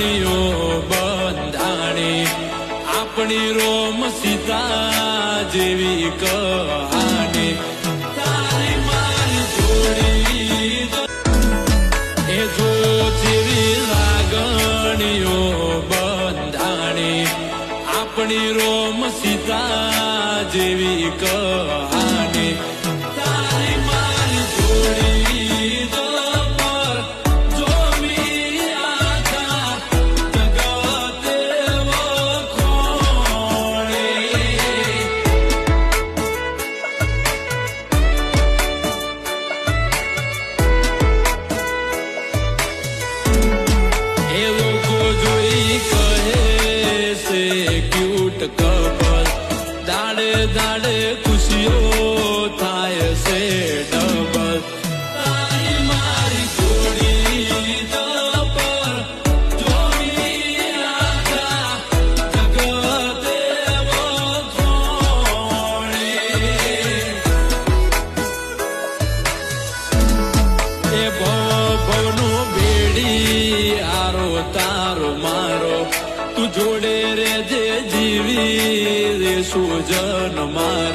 લાગણીઓ બંધાણી આપણી રોમ સીતા જેવી કહાની તારી મારી જોડી એ જો બંધાણી આપણી રોમ સીતા જેવી કહાની તારો મારો. તું જોડે રે જે જીવી રે સુજન મારો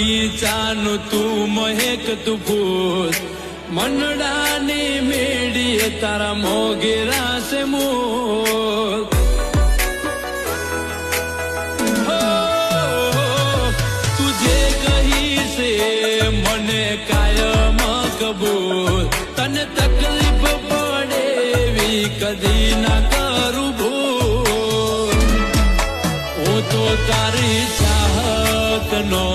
બગીચાનું તું મહેક તું ફૂલ મંડળાની મેડીએ તારા મોગેરા છે મૂલ હો, તું જે કહી છે મને કાયમ કબૂલ. તને તકલીફ પડે એવી કદી ના કરું ભૂલ. હું તો તારી ચાહત નો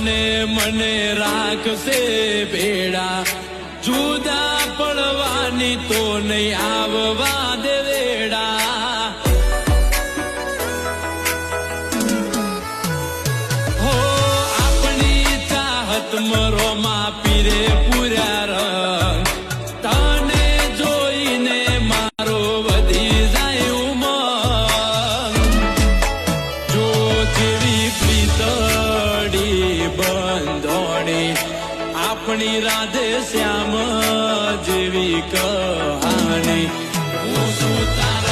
તને મને રાખશે ભેડા જુદા પડવાની તો નહીં આવવા દે આપણી આપણી રાધે શ્યામ જેવી કહાણી. હું શું તારા